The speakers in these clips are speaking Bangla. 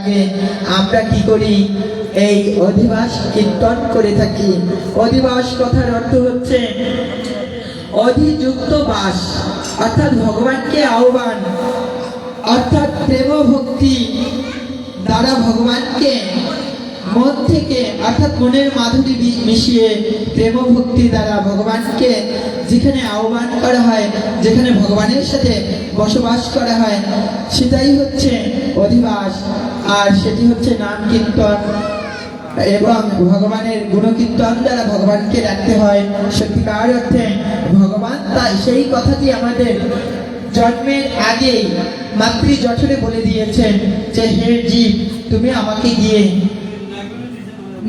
আগে আমরা কি করি? এই অধিবাস কীর্তন করে থাকি। অধিবাস কথার অর্থ হচ্ছে অধিযুক্ত বাস, অর্থাৎ ভগবানকে আহ্বান, অর্থাৎ প্রেম ভক্তি দ্বারা ভগবানকে মন থেকে অর্থাৎ মনের মাধুরী মিশিয়ে প্রেম ভক্তি দ্বারা ভগবানকে যেখানে আহ্বান করা হয়, যেখানে ভগবানের সাথে বসবাস করা হয়, সেটাই হচ্ছে অধিবাস। আর সেটি হচ্ছে নাম কীর্তন এবং ভগবানের গুণকীর্তন দ্বারা ভগবানকে রাখতে হয়। সত্যিকার অর্থে ভগবান তাই সেই কথাটি আমাদের জন্মের আগেই মাতৃ জঠরে বলে দিয়েছেন যে, হে জীব, তুমি আমাকে গিয়ে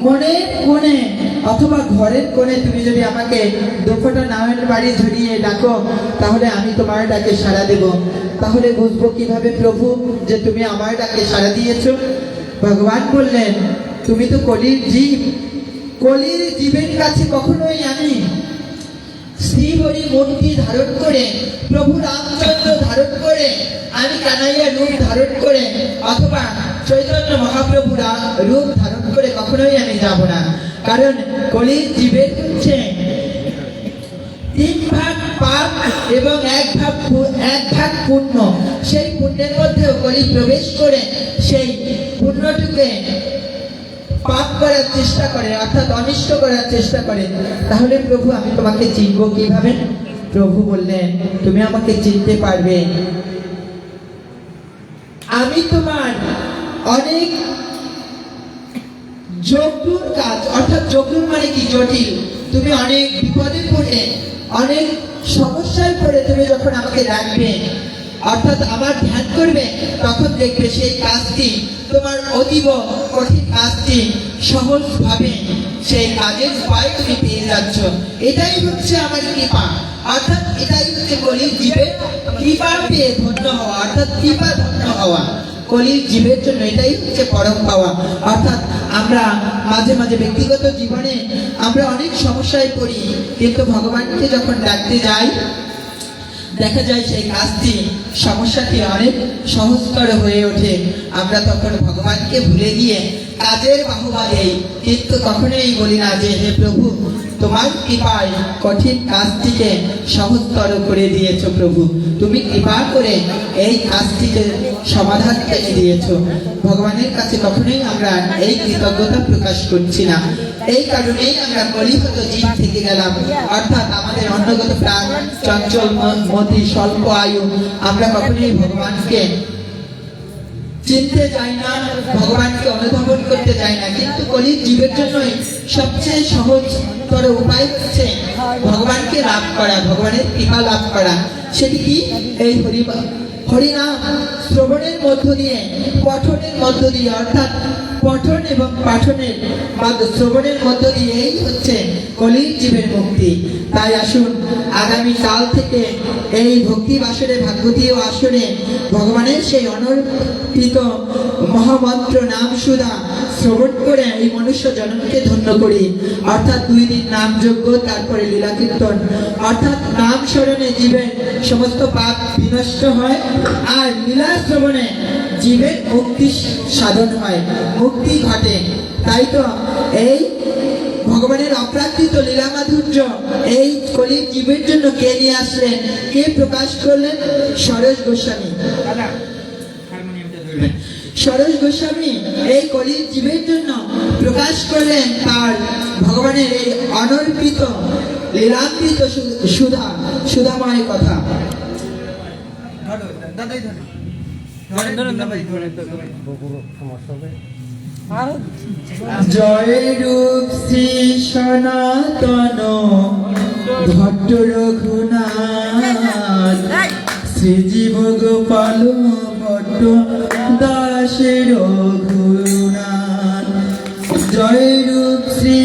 মনের কোণে অথবা ঘরের কোণে তুমি যদি আমাকে দুফোটা নামের বাড়ি ধরিয়ে ডাকো, তাহলে আমি তোমার ডাকে সাড়া দেব। তাহলে বুঝব কীভাবে প্রভু যে তুমি আমার ডাকে সাড়া দিয়েছ? ভগবান বললেন, তুমি তো কলির জীব। কলির জীবের কাছে কখনোই আমি শ্রীহরি মূর্তি ধারণ করে, প্রভু রামচন্দ্র ধারণ করে, আমি কানাইয়া রূপ ধারণ করে, অথবা চৈতন্য মহাপ্রভু রা- রূপ ধারণ করে কখনোই আমি যাব না। কারণ কলির জীবের হচ্ছে তিন ভাগ পাপ এবং এক ভাগ এক ভাগ পুণ্য। সেই পুণ্যের মধ্যেও কলি প্রবেশ করে সেই পুণ্যটুকে পাপ করার চেষ্টা করে, অর্থাৎ অনিষ্ট করার চেষ্টা করে, তাহলে প্রভু, আমি তোমাকে চিনব কীভাবে? প্রভু বললেন, তুমি আমাকে চিনতে পারবে। আমি তোমার অনেক জটিল কাজ, অর্থাৎ জটিল মানে কি? জটিল। তুমি অনেক বিপদে পড়ে অনেক সমস্যায় পড়ে তুমি যখন আমাকে ডাকবে অর্থাৎ আমার ধ্যান করবে, তখন দেখবে সেই কাজটি তোমার অতীব কঠিন কাজটি সহজভাবে সেই কাজের উপায় তুমি পেয়ে যাচ্ছ। এটাই হচ্ছে আমার কৃপা। অর্থাৎ এটাই হচ্ছে বলি জীবে কৃপা পেয়ে ধন্য হওয়া, অর্থাৎ কৃপা ধন্য হওয়া। কলির জীবের জন্য এটাই হচ্ছে পরম পাওয়া। অর্থাৎ আমরা মাঝে মাঝে ব্যক্তিগত জীবনে আমরা অনেক সমস্যায় পড়ি, কিন্তু ভগবানকে যখন ডাকতে যাই দেখা যায় সেই কাজটি সমস্যাটি অনেক সহজতর হয়ে ওঠে। আমরা তখন ভগবানকে ভুলে গিয়ে কাজের বাহবা দেই। কিন্তু কখনোই বলি না যে, হে প্রভু, তোমার কৃপায় কঠিন কাজটিকে সহজতর করে দিয়েছ প্রভু। তুমি কৃপা করে এই কাজটিকে সমাধান করে দিয়েছ। ভগবানের কাছে কখনোই আমরা এই কৃতজ্ঞতা প্রকাশ করছি না। এই কারণেই আমরা কলিহত জীব থেকে গেলাম। অর্থাৎ আমাদের অন্নগত প্রাণ, চঞ্চল মতি, স্বল্প আয়ু, আমরা কখনোই ভগবানকে চিনতে যাই না, ভগবানকে অনুধাবন করতে যাই না। কিন্তু কলির জীবের জন্যই সবচেয়ে সহজতর উপায় হচ্ছে ভগবানকে লাভ করা, ভগবানের কৃপা লাভ করা। সেটি কি? এই হরি হরিনাম শ্রবণের মধ্য দিয়ে, পঠনের মধ্য দিয়ে, অর্থাৎ পঠন এবং পাঠনের শ্রবণের মধ্য দিয়েই হচ্ছে কলির জীবের মুক্তি। তাই আসুন, আগামী কাল থেকে এই ভক্তি আসনে ভগবানের সেই অনর্পিত মহামন্ত্র নাম সুধা শ্রবণ করে এই মনুষ্য জনমকে ধন্য করি। অর্থাৎ দুই দিন নাম যজ্ঞ, তারপরে লীলা কীর্তন। অর্থাৎ নাম স্মরণে জীবের সমস্ত পাপ বিনষ্ট হয়। আর লীলা শ্রবণে জীবের মুক্তি সাধন হয় মুক্তি ঘটে। তাই তো এই ভগবানের অপ্রাকৃত লীলা মাধুর্য এই কলির জীবের জন্য কে নিয়ে আসলেন কে প্রকাশ করলেন? সরোজ গোস্বামী। সরোজ গোস্বামী এই কলির জীবের জন্য প্রকাশ করলেন তার ভগবানের এই অনর্পিত লীলাকৃত সুধা সুধাময় কথা। জয় রূপ শ্রী সনাতন ভট্ট রঘুনাথ। শ্রীজীব গোপাল ভট্ট দাস রঘুনাথ। জয় রূপ শ্রী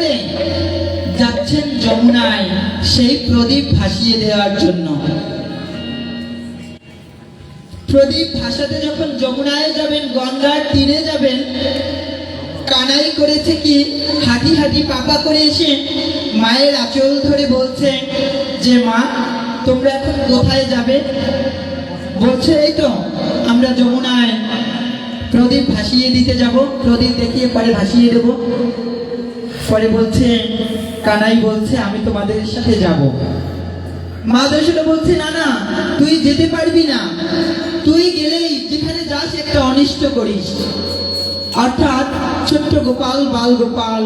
করে যাচ্ছেন যমুনায় সেই প্রদীপ ভাসিয়ে দেওয়ার জন্য। প্রদীপ ভাসাতে যখন যমুনায় যাবেন, গঙ্গার তীরে যাবেন, কানাই করেছে কি? হাঁটি হাঁটি পাপা করে এসে মায়ের আঁচল ধরে বলছে যে, মা, তোমরা এখন কোথায় যাবে? বলছে, এই তো, আমরা যমুনায় প্রদীপ ভাসিয়ে দিতে যাব। প্রদীপ দেখিয়ে পরে ভাসিয়ে দেব। পরে বলছে, কানাই বলছে, আমি তোমাদের সাথে যাব। মা যশোদা বলছে, না না, তুই যেতে পারবি না। তুই গেলেই যেখানে যাস একটা অনিষ্ট করিস। অর্থাৎ ছোট্ট গোপাল, বাল গোপাল,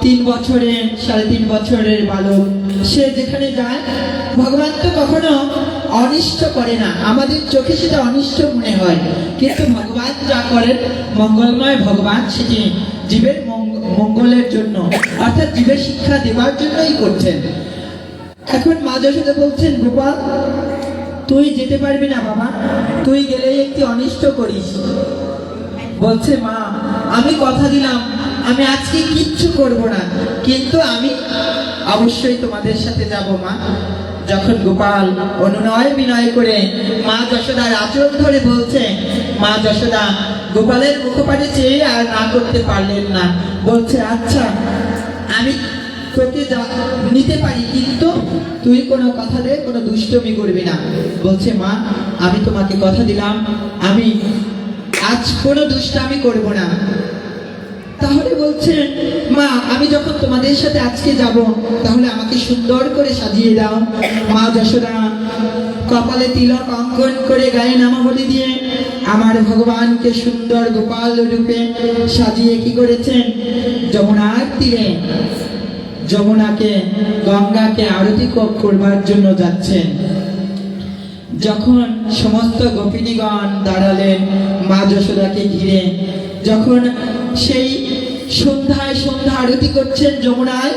তিন বছরের, সাড়ে তিন বছরের বালক, সে যেখানে যায়, ভগবান তো কখনো অনিষ্ট করে না। আমাদের চোখে সেটা অনিষ্ট মনে হয়। কিন্তু ভগবান যা করেন, মঙ্গলময় ভগবান সেটি জীবের মঙ্গলের জন্য, অর্থাৎ জীবের শিক্ষা দেওয়ার জন্যই করছেন। এখন মা যশোদা বলছেন, গোপাল, তুই যেতে পারবি না বাবা, তুই গেলেই একটি অনিষ্ট করিস। বলছে মা, আমি কথা দিলাম, আমি আজকে কিচ্ছু করব না, কিন্তু আমি অবশ্যই তোমাদের সাথে যাব মা। যখন গোপাল অনুনয় বিনয় করে মা যশোদার আচরণ ধরে বলছে, মা যশোদা, গোপালের মুখপানে চেয়ে আর না করতে পারলেন না। বলছে আচ্ছা আমি তোকে নিতে পারি, কিন্তু তুই কোনো কথা দে, কোনো দুষ্টমি করবি না। বলছে, মা, আমি তোমাকে কথা দিলাম, আমি আজ কোনো দুষ্টামি করব না। তাহলে বলছেন মা, আমি যখন তোমাদের সাথে আজকে যাব, তাহলে আমাকে সুন্দর করে সাজিয়ে দাও। মা যশোদা কপালে তিলক অঙ্কন করে গায়ে নামাবলি দিয়ে আমার ভগবানকে সুন্দর গোপাল রূপে সাজিয়ে কি করেছেন? যমুনার তীরে, যমুনাকে, গঙ্গাকে আরতি করবার জন্য যাচ্ছেন। যখন সমস্ত গোপিনীগণ দাঁড়ালেন মা যশোদাকে ঘিরে, যখন সেই সন্ধ্যায় সন্ধ্যা আরতি করছেন যমুনায়,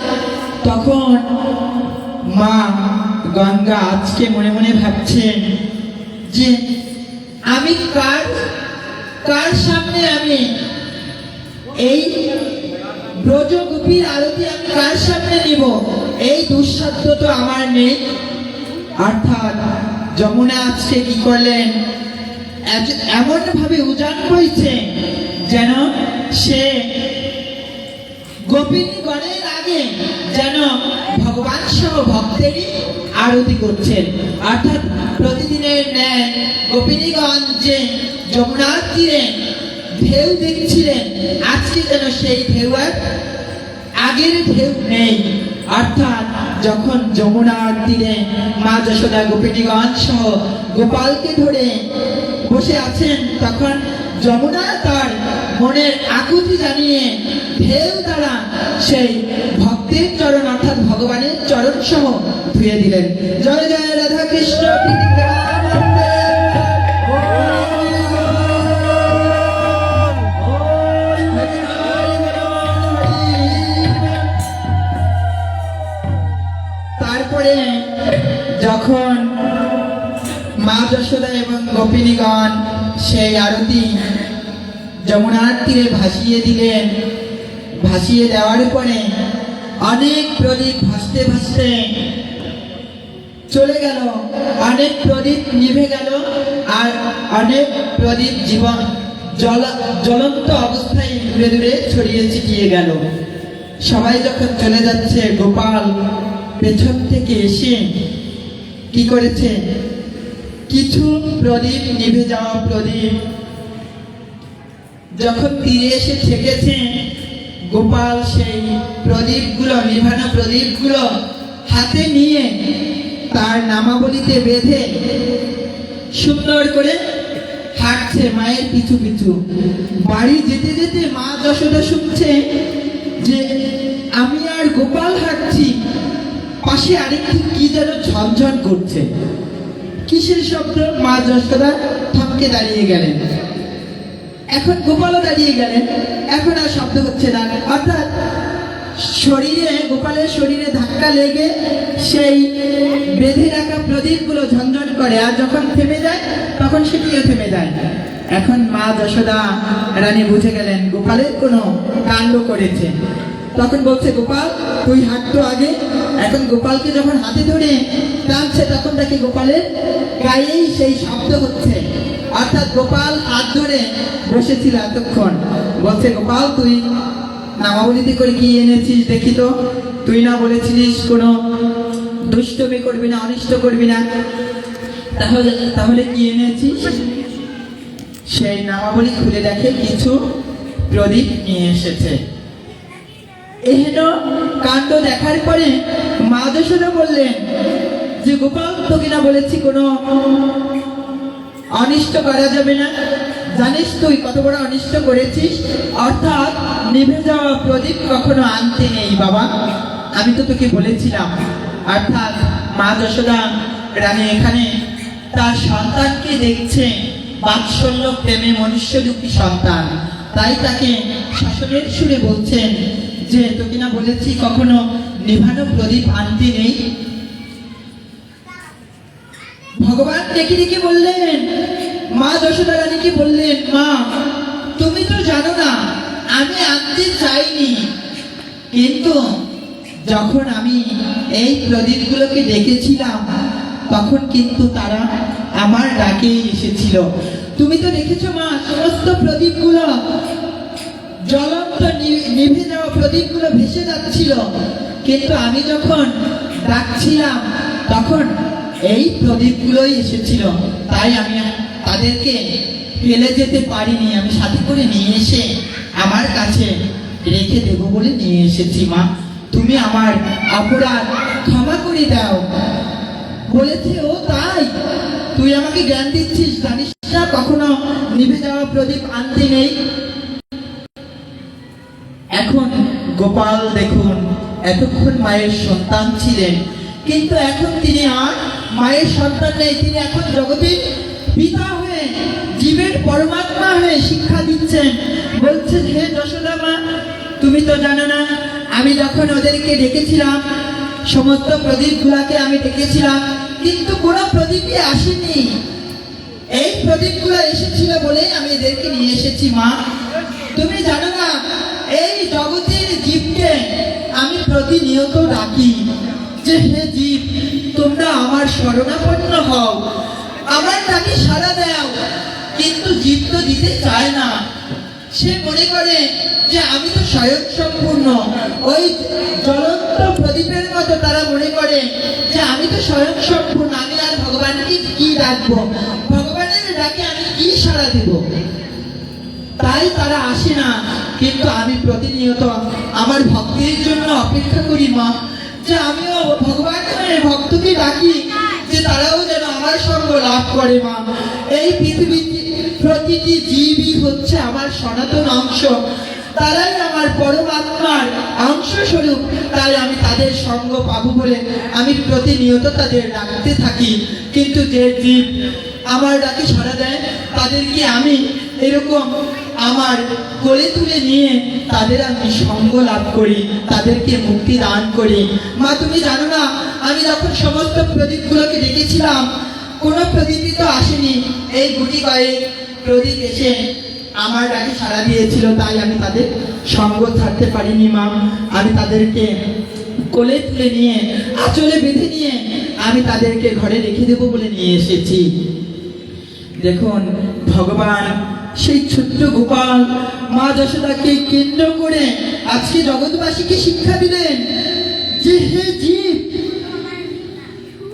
তখন মা গঙ্গা আজকে মনে মনে ভাবছেন যে আমি কার কার সামনে আমি এই ব্রজ গোপীর আরতি আমি কার সামনে নিব? এই দুঃসাধ্য তো আমার নেই। অর্থাৎ যমুনা আজকে কি করলেন? এমন ভাবে উজান আরতি করছেন। অর্থাৎ প্রতিদিনের ন্যায় গোপিনীগণ যে যমুনার তীরে ঢেউ দেখছিলেন। আজকে যেন সেই ঢেউ আর আগের ঢেউ নেই। অর্থাৎ যখন যমুনার তীরে মা যশোদা গোপিনীগঞ্জ সহ গোপালকে ধরে বসে আছেন, তখন যমুনা তার মনের আকুতি জানিয়ে ঢেউ দ্বারা সেই ভক্তের চরণ, অর্থাৎ ভগবানের চরণ সহ দিলেন। জয় জয়, রাধা কৃষ্ণ তারপরে যখন মা যশোদা এবং গোপিনীগণ সেই আরতি যমুনার তীরে ভাসিয়ে দিলেন, ভাসিয়ে দেওয়ার পরে অনেক প্রদীপ ভাসতে ভাসতে চলে গেল। অনেক প্রদীপ নিভে গেল আর অনেক প্রদীপ জীবন জল জ্বলন্ত অবস্থায় দূরে দূরে ছড়িয়ে ছিটিয়ে গেল। সবাই যখন চলে যাচ্ছে, গোপাল পেছন থেকে এসে কি করেছে? কিছু প্রদীপ নিভে যাওয়া প্রদীপ। যখন তীরে এসে ঠেকেছে গোপাল সেই প্রদীপগুলো, নিভানো প্রদীপগুলো হাতে নিয়ে তার নামাবলিতে বেঁধে সুন্দর করে হাঁটছে মায়ের পিছু পিছু। বাড়ি যেতে যেতে মা যশোদা শুনছে যে আমি আর গোপাল হাঁটছি, পাশে আরেকটি কি যেন ঝনঝন করছে। কিসের শব্দ? মা যশোদা থমকে দাঁড়িয়ে গেলেন। এখন গোপালও দাঁড়িয়ে গেলেন। এখন আর শব্দ হচ্ছে না। অর্থাৎ শরীরে, গোপালের শরীরে ধাক্কা লেগে সেই বেঁধে রাখা প্রদীপগুলো ঝনঝন করে। আর যখন থেমে যায়, তখন সেটিও থেমে যায়? এখন মা যশোদা রানী বুঝে গেলেন, গোপালের কোনো কাণ্ড করেছে। তখন বলছে, গোপাল, তুই হাঁটতো আগে? এখন গোপালকে যখন হাতে ধরে টানছে, তখন দেখি গোপালের গায়েই সেই শব্দ হচ্ছে। অর্থাৎ গোপাল হাত ধরে বসেছিল এতক্ষণ। বলছে, গোপাল, তুই নামাবলিতে করে কি এনেছিস দেখি তো? তুই না বলেছিলিস কোনো দুষ্টমি করবি না, অনিষ্ট করবি না। তাহলে তাহলে কি এনেছিস? সেই নামাবলি খুলে দেখে কিছু প্রদীপ নিয়ে এসেছে। এহেন কাণ্ড দেখার পরে মা যশোদা বললেন, যে গোপাল, তোকে না বলেছি কোনো অনিষ্ট করা যাবে না? জানিস তুই কত বড় অনিষ্ট করেছিস? অর্থাৎ নিভে যাওয়া প্রদীপ কখনো আনতে নেই, বাবা। আমি তো তোকে বলেছিলাম। অর্থাৎ মা যশোদা রানী এখানে তার সন্তানকে দেখছে বাৎসল্য প্রেমে মনুষ্য দুঃখী সন্তান। তাই তাকে শাসনের সুরে বলছেন যে, তোকে না বলেছি কখনো নিভানো প্রদীপ আনতে নেই? ভগবান ডেকে ডেকে বললেন মা যশোদা রানীকে বললেন, মা, তুমি তো জানো না, আমি আনতে চাইনি কিন্তু যখন আমি এই প্রদীপগুলোকে দেখেছিলাম, তখন কিন্তু তারা আমার ডাকেই এসেছিল। তুমি তো দেখেছ, মা, সমস্ত প্রদীপগুলো জ্বলন্ত নিভে যাওয়া প্রদীপগুলো ভেসে যাচ্ছিল। কিন্তু আমি যখন ডাকছিলাম, তখন এই প্রদীপগুলোই এসেছিল। তাই আমি তাদেরকে ফেলে যেতে পারিনি, আমি সাথে করে নিয়ে এসে আমার কাছে রেখে দেব বলে নিয়ে এসেছি, মা। তুমি আমার অপরাধ ক্ষমা করে দাও। বলেছে, ও তাই, তুই আমাকে জ্ঞান দিচ্ছিস, জানিস না কখনো নিভে যাওয়া প্রদীপ আনতে নেই? এখন গোপাল দেখুন, এতক্ষণ মায়ের সন্তান ছিলেন, কিন্তু এখন তিনি আর মায়ের সন্তান নেই, তিনি এখন জগতের পিতা হয়ে, জীবের পরমাত্মা হয়ে শিক্ষা দিচ্ছেন। বলছেন, হে যশোদা মা তুমি তো জানো না, আমি যখন ওদেরকে ডেকেছিলাম, সমস্ত প্রদীপগুলাকে আমি ডেকেছিলাম, কিন্তু কোনো প্রদীপই আসেনি। এই প্রদীপগুলো এসেছিল বলে আমি এদেরকে নিয়ে এসেছি, মা। তুমি জানো না, এই জগতের জীবকে আমি প্রতিনিয়ত ডাকি। যে, হে জীব, তোমরা আমার শরণাপন্ন হও। আমার তাকে সাড়া দাও কিন্তু জীব তো দিতে চায় না। সে মনে করে যে আমি তো স্বয়ং সম্পূর্ণ ওই জ্বলন্ত প্রদীপের মতো তারা মনে করে যে আমি তো স্বয়ং সম্পূর্ণ আমি আর ভগবানকে কি ডাকবো? ভগবানের ডাকে আমি কি সাড়া দেব? তাই তারা আসে না। কিন্তু আমি প্রতিনিয়ত আমার ভক্তের জন্য অপেক্ষা করি, মা। যে আমিও ভগবানের ভক্তকে ডাকি। যে তারাও যেন আমার সঙ্গ লাভ করে, মা। এই পৃথিবীতে প্রতিটি জীবই হচ্ছে আমার সনাতন অংশ। তারাই আমার পরমাত্মার অংশ স্বরূপ তাই আমি তাদের সঙ্গ পাবো বলে আমি প্রতিনিয়ত তাদের ডাকতে থাকি। কিন্তু যে জীব আমার ডাকে সাড়া দেয়, তাদেরকে আমি এরকম আমার কোলে তুলে নিয়ে তাদের আমি সঙ্গ লাভ করি, তাদেরকে মুক্তি দান করি। মা, তুমি জানো না, আমি যখন সমস্ত প্রদীপগুলোকে দেখেছিলাম, কোনো প্রদীপই তো আসেনি। এই গুটি কয়েক প্রদীপ এসে আমার ডাকে সাড়া দিয়েছিল, তাই আমি তাদের সঙ্গ ছাড়তে পারিনি, মা। আমি তাদেরকে কোলে তুলে নিয়ে, আঁচলে বেঁধে নিয়ে আমি তাদেরকে ঘরে রেখে দেবো বলে নিয়ে এসেছি। দেখুন ভগবান, সেই ছোট্ট গোপাল মা যশোদাকে কেন্দ্র করে আজকে জগৎবাসীকে শিক্ষা দিলেন যে, হে জীব,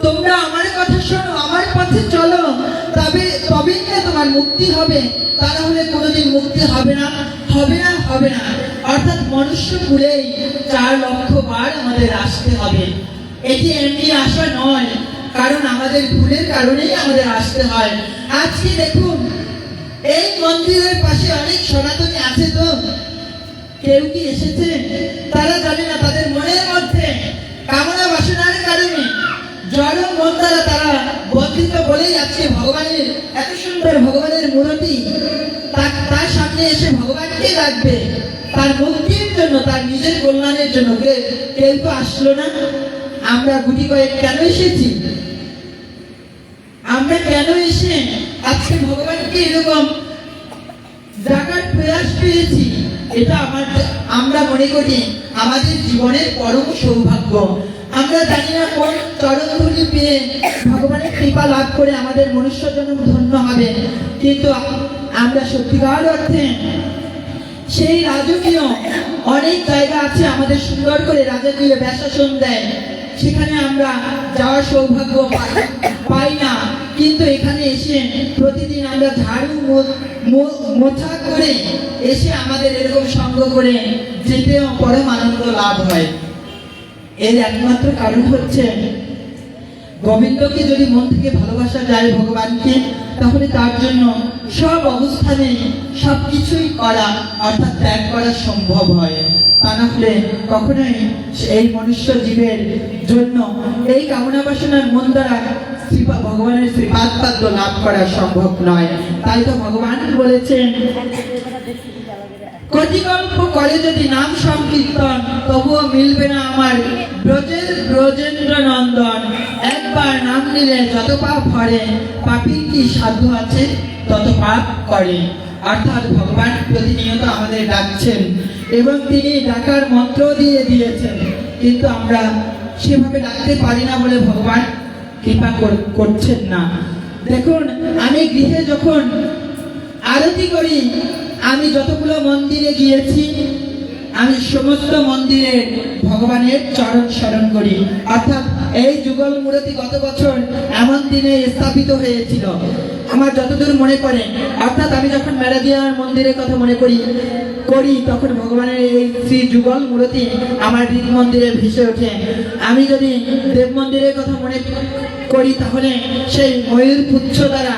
তোমরা আমার কথা শোনো, আমার পথে চলো। তবে, তবেই না তোমার মুক্তি হবে। তা না হলে কোনোদিন মুক্তি হবে না হবে না হবে না। অর্থাৎ মনুষ্য কুলেই চার লক্ষ বার আমাদের আসতে হবে। এটি এমনি আসা নয়, কারণ আমাদের ভুলের কারণেই আমাদের আসতে হয়। আজকে দেখুন এই মন্দিরের পাশে অনেক সনাতনী আছে তো। কেউ কি এসেছে? তারা জানে না, তাদের মনের মধ্যে কামনা বাসনার কারণে জড় মন দ্বারা তারা বন্ধিত বলেই আজকে ভগবানের, এত সুন্দর ভগবানের মূর্তি। তার সামনে এসে ভগবানকে ডাকবে, তার মুক্তির জন্য, তার নিজের কল্যাণের জন্য। কেউ তো আসলো না। আমরা গুটি কয়েক কেন এসেছি? আমরা কেন এসে আজকে ভগবানকে এরকম জাগার প্রয়াস পেয়েছি, এটা আমার আমরা মনে করি আমাদের জীবনের পরম সৌভাগ্য। আমরা জানি না কোন চরণধুলি পেয়ে ভগবানের কৃপা লাভ করে আমাদের মনুষ্য জন্ম ধন্য হবে। কিন্তু আমরা সত্যিকার অর্থে সেই রাজকীয় অনেক জায়গা আছে আমাদের সুন্দর করে রাজকীয় ব্যাসাসন দেয়। সেখানে আমরা যাওয়ার সৌভাগ্য পাই- না। কিন্তু এখানে এসে প্রতিদিন আমরা ঝাড়ু, মো- মো- মোছা করে এসে আমাদের এরকম সঙ্গ করে যেতেও পরম আনন্দ লাভ হয়। এর একমাত্র কারণ হচ্ছে গোবিন্দকে যদি মন থেকে ভালোবাসা যায় ভগবানকে, তাহলে তার জন্য সব অবস্থানে সব কিছুই করা অর্থাৎ ত্যাগ করা সম্ভব হয়। তা না হলে কখনোই এই মনুষ্য জীবের জন্য এই কামনা বাসনার মন দ্বারা ভগবানের শ্রীপাদ পাদ্য লাভ করা সম্ভব নয়। তাই তো ভগবান বলেছেন কটিকল্প করে যদি নাম সংকীর্তন, তবুও মিলবে না আমার ব্রজের ব্রজেন্দ্র নন্দন একবার নাম নিলে যত পাপ হরে পাপির কি সাধু আছে তত পাপ করে। অর্থাৎ ভগবান প্রতিনিয়ত আমাদের ডাকছেন এবং তিনি ডাকার মন্ত্র দিয়ে দিয়েছেন। কিন্তু আমরা সেভাবে ডাকতে পারি না বলে ভগবান কৃপা কর- করছেন না। দেখুন, আমি গৃহে যখন আরতি করি, আমি যতগুলো মন্দিরে গিয়েছি আমি সমস্ত মন্দিরে ভগবানের চরণ স্মরণ করি। অর্থাৎ এই যুগল মূর্তি গত বছর এমন দিনে স্থাপিত হয়েছিল। আমার যতদূর মনে পড়ে, অর্থাৎ আমি যখন মেরাদিয়ার মন্দিরের কথা মনে করি করি, তখন ভগবানের এই শ্রী যুগল মূর্তি আমার হৃদ মন্দিরে ভেসে ওঠে। আমি যদি দেব মন্দিরের কথা মনে করি, তাহলে সেই ময়ূর পুচ্ছ দ্বারা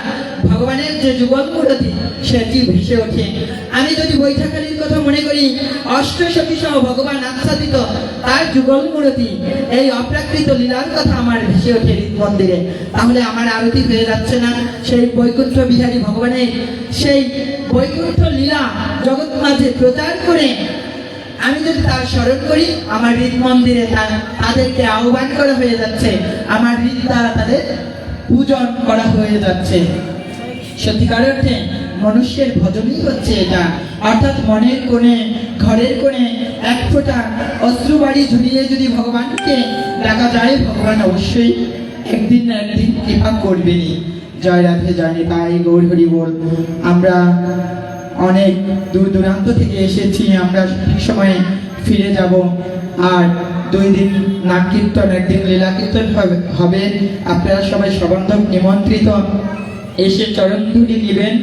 ভগবানের যে যুগল মূর্তি সেটি ভেসে ওঠে। আমি যদি বৈঠাকালীর কথা মনে করি অষ্টসখী সহ ভগবান আচ্ছাদিত তার যুগল মূর্তি এই অপ্রাকৃত লীলার কথা আমার ভেসে ওঠে হৃদ মন্দিরে। তাহলে আমার আরতি হয়ে যাচ্ছে না। সেই বৈকুণ্ঠ বিহারী ভগবানের সেই বৈকুণ্ঠ লীলা জগৎ মাঝে প্রচার করে আমি যদি তার স্মরণ করি, আমার হৃদ মন্দিরে তা- তাদেরকে আহ্বান করা হয়ে যাচ্ছে। আমার হৃদ দ্বারা তাদের পূজন করা হয়ে যাচ্ছে। সত্যিকার অর্থে মনুষ্যের ভজনই হচ্ছে এটা। অর্থাৎ মনের কোণে, ঘরের কোণে এক ফোঁটা অশ্রু বাড়ি ঝুলিয়ে যদি ভগবানকে ডাকা যায়, ভগবান অবশ্যই একদিন না একদিন কৃপা করবেনই। জয় রাধে, জয় নিতাই গৌর হরি বল। আমরা অনেক দূর দূরান্ত থেকে এসেছি, আমরা সঠিক সময়ে ফিরে যাব। আর দুই দিন নাম কীর্তন, একদিন লীলা কীর্তন হবে- আপনারা সবাই সবন্ধক নিমন্ত্রিত। এসে চরণধুলি দিবেন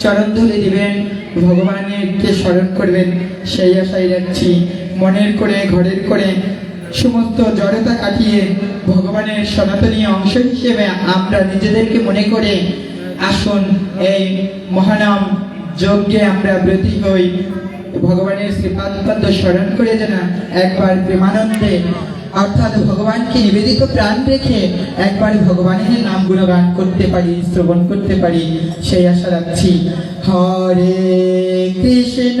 চরণধুলি দিবেন, ভগবানেরকে স্মরণ করবেন। সেই আশাই রাখছি, মনের করে, ঘরের করে সমস্ত জড়তা কাটিয়ে ভগবানের সনাতনী অংশ হিসেবে আমরা নিজেদেরকে মনে করে আসুন, এই মহানাম যজ্ঞে আমরা ব্রতী হই। ভগবানের শ্রীপাদ স্মরণ করে যেন একবার প্রেমানন্দে অর্থাৎ ভগবানকে নিবেদিত প্রাণ রেখে একবার ভগবানের নাম গুণগান করতে পারি, শ্রবণ করতে পারি, সেই আশা রাখছি। হরে কৃষ্ণ।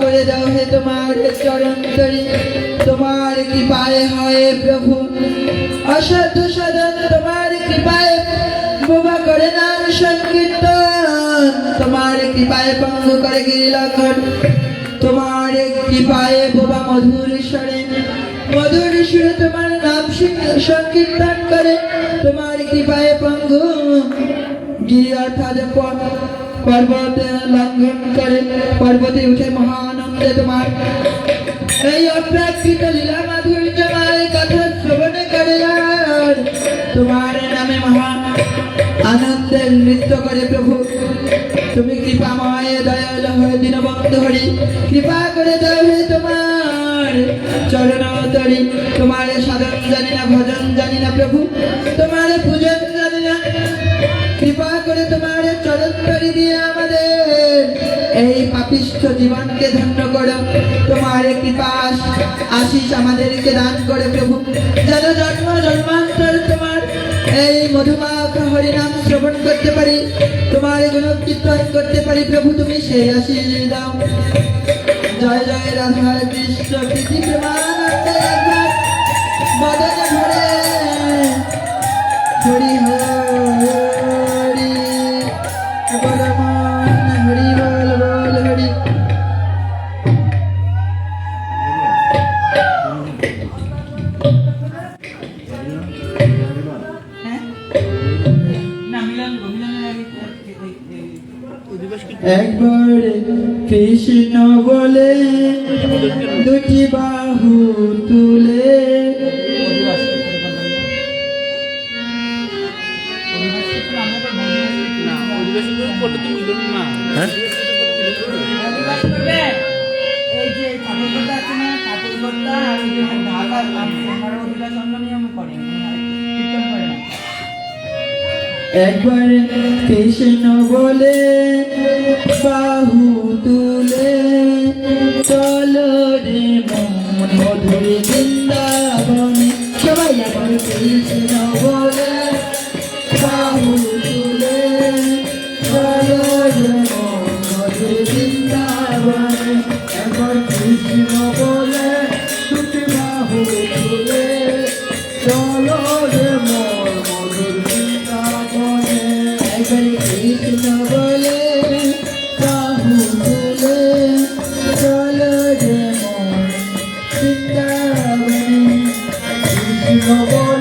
করে দাও হে তোমার চরণ তরি তোমার কৃপায় হয় প্রভু। অসাধ্য সাধন তোমার কৃপায়। বোবা করে নাম সংকীর্তন। তোমার কৃপায় পঙ্গ করে গিরিলক্ষণ তোমার কৃপায় বোবা মধুর স্বরে। মধুর সুরে তোমার নাম সংকীর্তন করে। তোমার কৃপায় পঙ্গু গিরি অর্থাৎ পর্বত লঙ্ঘন করে, পর্বতে উঠে মহানন্দে তোমার। এই অপ্রাকৃত লীলা মাধুর্যময় কথা শ্রবণ করে আর তোমার নামে মহা আনন্দের নৃত্য করে প্রভু। তুমি কৃপাময় দয়াল হয়ে দীনবন্ধু হরি, কৃপা করে দাও হে তোমার। চরণ তরি তোমার সাধন জানি না, ভজন জানি না প্রভু। তোমার পূজন চরণ দিয়ে আমাদের এই পাপিষ্ঠ জীবনকে ধন্য করো। তোমার কৃপা আশিস আমাদেরকে দান করে প্রভু। যেন জন্ম, জন্মান্তর তোমার এই মধুমাখ হরিনাম শ্রবণ করতে পারি, তোমার গুণ কীর্তন করতে পারি প্রভু, তুমি সেই আশিস দাও। জয় জয় রাধা কৃষ্ণ একবার বদন ভরে। হরি হরি। একবার কৃষ্ণ বলে দুটি বাহু তুলে। এই যে ঠাকুর করতে আছে না ঠাকুর করতে আর ওই যে ঢাকা সোমবার অধিকার চন্দ্র নিয়ম করে। একবার কৃষ্ণ বলে বাহু তুলে চলো রে মন মধুরে বৃন্দাবনে। সবাই একবার কৃষ্ণ বৃন্দাবনে কৃষ্ণ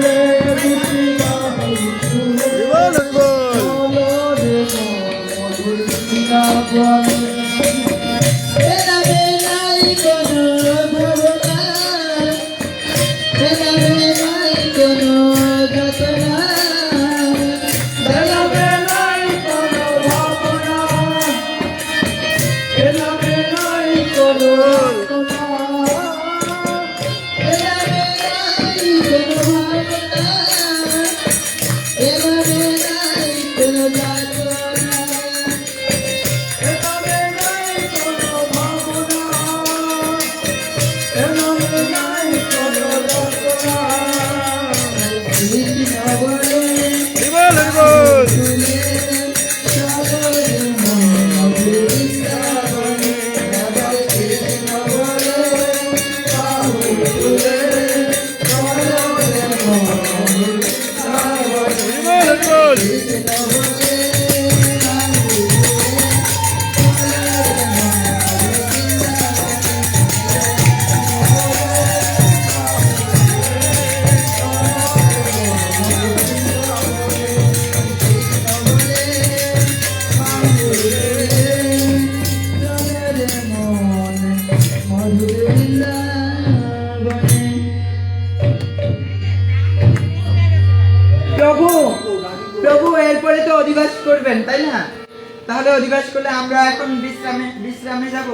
বিশ্রামে যাব?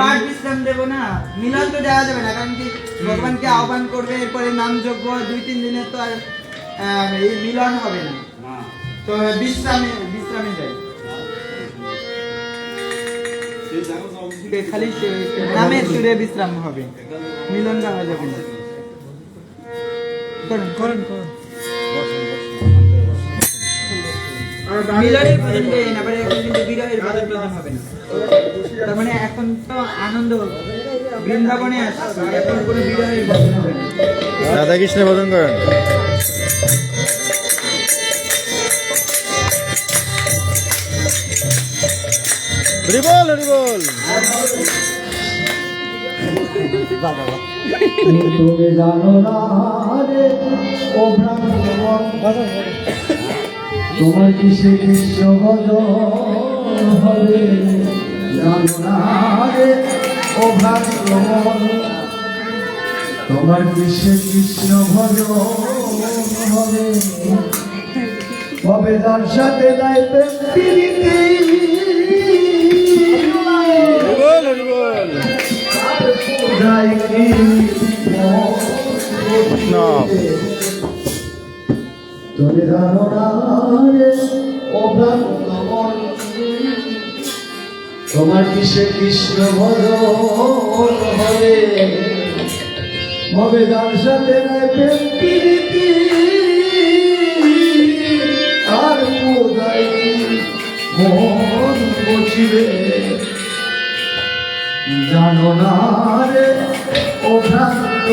পাঠ বিশ্রাম দেবো না। মিলন তো দেওয়া যাবে না কারণ কি ভগবানকে আহ্বান করবে এরপরে নাম যজ্ঞ দুই তিন দিনের তো আর এই মিলন হবে না। তো বিশ্রামে বিশ্রামে যাই। খালি সুরে বিশ্রাম হবে। মিলন দেওয়া যাবে না। করুন করুন করুন মিলনের আবার এখন কিন্তু বিরহের কীর্তন হবে না। তার মানে এখন তো আনন্দ বৃন্দাবনে আসছে এখন কোনো বিরহের ভজন হবে না। রাধা কৃষ্ণ ভজন করেন। হরি বল হরি তুমি জানো না রে ও ব্রাহ্মণ তোমার কৃষ্ণ ভজন হবে? তোমার কিসে কৃষ্ণ ভজন হবে? হবে তার সাথে হরি বল যাই কি তুমি জানো না রে ও ব্রাহ্মণ তোমার কিসে কৃষ্ণ ভজন হবে? হবে যার সাথে প্রীতি, আর কোথায় মন বসিবে? জানো না রে ও ভ্রান্ত